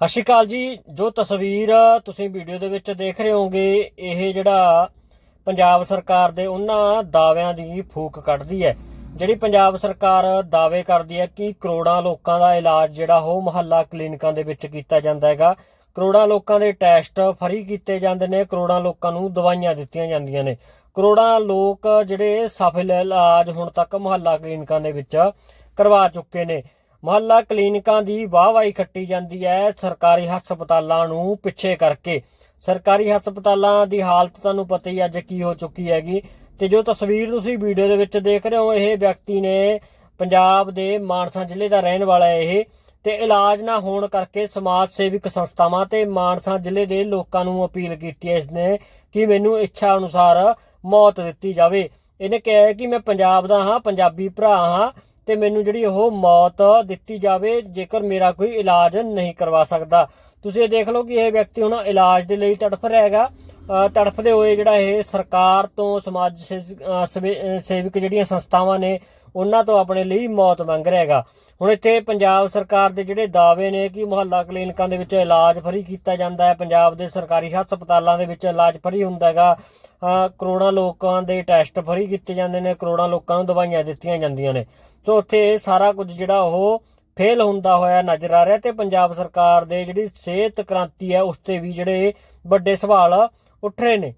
ਸਤਿ ਸ਼੍ਰੀ ਅਕਾਲ ਜੀ। ਜੋ ਤਸਵੀਰ ਤੁਸੀਂ ਵੀਡੀਓ ਦੇ ਵਿੱਚ ਦੇਖ ਰਹੇ ਹੋਗੇ ਇਹ ਜਿਹੜਾ ਪੰਜਾਬ ਸਰਕਾਰ ਦੇ ਉਹਨਾਂ ਦਾਅਵਿਆਂ ਦੀ ਫੂਕ ਕੱਢਦੀ ਹੈ। ਜਿਹੜੀ ਪੰਜਾਬ ਸਰਕਾਰ ਦਾਅਵੇ ਕਰਦੀ ਹੈ ਕਿ ਕਰੋੜਾਂ ਲੋਕਾਂ ਦਾ ਇਲਾਜ ਜਿਹੜਾ ਉਹ ਮੁਹੱਲਾ ਕਲੀਨਿਕਾਂ ਦੇ ਵਿੱਚ ਕੀਤਾ ਜਾਂਦਾ ਹੈਗਾ। ਕਰੋੜਾਂ ਲੋਕਾਂ ਦੇ ਟੈਸਟ ਫਰੀ ਕੀਤੇ ਜਾਂਦੇ ਨੇ, ਕਰੋੜਾਂ ਲੋਕਾਂ ਨੂੰ ਦਵਾਈਆਂ ਦਿੱਤੀਆਂ ਜਾਂਦੀਆਂ ਨੇ। ਕਰੋੜਾਂ ਲੋਕ ਜਿਹੜੇ ਸਫਲ ਇਲਾਜ ਹੁਣ ਤੱਕ ਮੁਹੱਲਾ ਕਲੀਨਿਕਾਂ ਦੇ ਵਿੱਚ ਕਰਵਾ ਚੁੱਕੇ ਨੇ। ਮੁਹੱਲਾ ਕਲੀਨਿਕਾਂ ਦੀ ਵਾਹਵਾਈ ਖੱਟੀ ਜਾਂਦੀ ਹੈ ਸਰਕਾਰੀ ਹਸਪਤਾਲਾਂ ਨੂੰ ਪਿੱਛੇ ਕਰਕੇ। ਸਰਕਾਰੀ ਹਸਪਤਾਲਾਂ ਦੀ ਹਾਲਤ ਤੁਹਾਨੂੰ ਪਤਾ ਹੀ ਅੱਜ ਕੀ ਹੋ ਚੁੱਕੀ ਹੈਗੀ। ਤੇ ਜੋ ਤਸਵੀਰ ਤੁਸੀਂ ਵੀਡੀਓ ਦੇ ਵਿੱਚ ਦੇਖ ਰਹੇ ਹੋ, ਇਹ ਵਿਅਕਤੀ ਨੇ ਪੰਜਾਬ ਦੇ ਮਾਨਸਾ ਜ਼ਿਲ੍ਹੇ ਦਾ ਰਹਿਣ ਵਾਲਾ ਹੈ ਇਹ। ਤੇ ਇਲਾਜ ਨਾ ਹੋਣ ਕਰਕੇ ਸਮਾਜ ਸੇਵਿਕ ਸੰਸਥਾਵਾਂ ਤੇ ਮਾਨਸਾ ਜ਼ਿਲ੍ਹੇ ਦੇ ਲੋਕਾਂ ਨੂੰ ਅਪੀਲ ਕੀਤੀ ਹੈ ਇਸਨੇ ਕਿ ਮੈਨੂੰ ਇੱਛਾ ਅਨੁਸਾਰ ਮੌਤ ਦਿੱਤੀ ਜਾਵੇ। ਇਹਨੇ ਕਿਹਾ ਕਿ ਮੈਂ ਪੰਜਾਬ ਦਾ ਹਾਂ, ਪੰਜਾਬੀ ਭਰਾ ਹਾਂ। ਤੇ ਮੈਨੂੰ ਜਿਹੜੀ ਉਹ ਮੌਤ ਦਿੱਤੀ ਜਾਵੇ, ਜੇਕਰ ਮੇਰਾ ਕੋਈ ਇਲਾਜ ਨਹੀਂ ਕਰਵਾ ਸਕਦਾ। ਤੁਸੀਂ ਇਹ ਦੇਖ ਲਓ ਕਿ ਇਹ ਵਿਅਕਤੀ ਹੁਣ ਇਲਾਜ ਦੇ ਲਈ ਤੜਫ ਰਿਹਾ ਹੈਗਾ। ਤੜਫਦੇ ਹੋਏ ਜਿਹੜਾ ਇਹ ਸਰਕਾਰ ਤੋਂ ਸਮਾਜ ਸੇਵ- ਸਵੇ- ਸੇਵਿਕ ਜਿਹੜੀਆਂ ਸੰਸਥਾਵਾਂ ਨੇ, ਉਹਨਾਂ ਤੋਂ ਆਪਣੇ ਲਈ ਮੌਤ ਮੰਗ ਰਿਹਾ ਹੈਗਾ। ਹੁਣ ਇੱਥੇ ਪੰਜਾਬ ਸਰਕਾਰ ਦੇ ਜਿਹੜੇ ਦਾਅਵੇ ਨੇ ਕਿ ਮੁਹੱਲਾ ਕਲੀਨਿਕਾਂ ਦੇ ਵਿੱਚ ਇਲਾਜ ਫਰੀ ਕੀਤਾ ਜਾਂਦਾ ਹੈ, ਪੰਜਾਬ ਦੇ ਸਰਕਾਰੀ ਹਸਪਤਾਲਾਂ ਦੇ ਵਿੱਚ ਇਲਾਜ ਫਰੀ ਹੁੰਦਾ ਹੈਗਾ। ਕਰੋੜਾਂ ਲੋਕਾਂ ਦੇ ਟੈਸਟ ਫਰੀ ਕੀਤੇ ਜਾਂਦੇ ਨੇ, ਕਰੋੜਾਂ ਲੋਕਾਂ ਨੂੰ ਦਵਾਈਆਂ ਦਿੱਤੀਆਂ ਜਾਂਦੀਆਂ ਨੇ। ਸੋ ਉੱਥੇ ਇਹ ਸਾਰਾ ਕੁਝ ਜਿਹੜਾ ਉਹ ਫੇਲ ਹੁੰਦਾ ਹੋਇਆ ਨਜ਼ਰ ਆ ਰਿਹਾ ਤੇ ਪੰਜਾਬ ਸਰਕਾਰ ਦੇ ਜਿਹੜੀ ਸਿਹਤ ਕ੍ਰਾਂਤੀ ਹੈ, ਉਸ ਤੇ ਵੀ ਜਿਹੜੇ ਵੱਡੇ ਸਵਾਲ ਉੱਠ ਰਹੇ ਨੇ।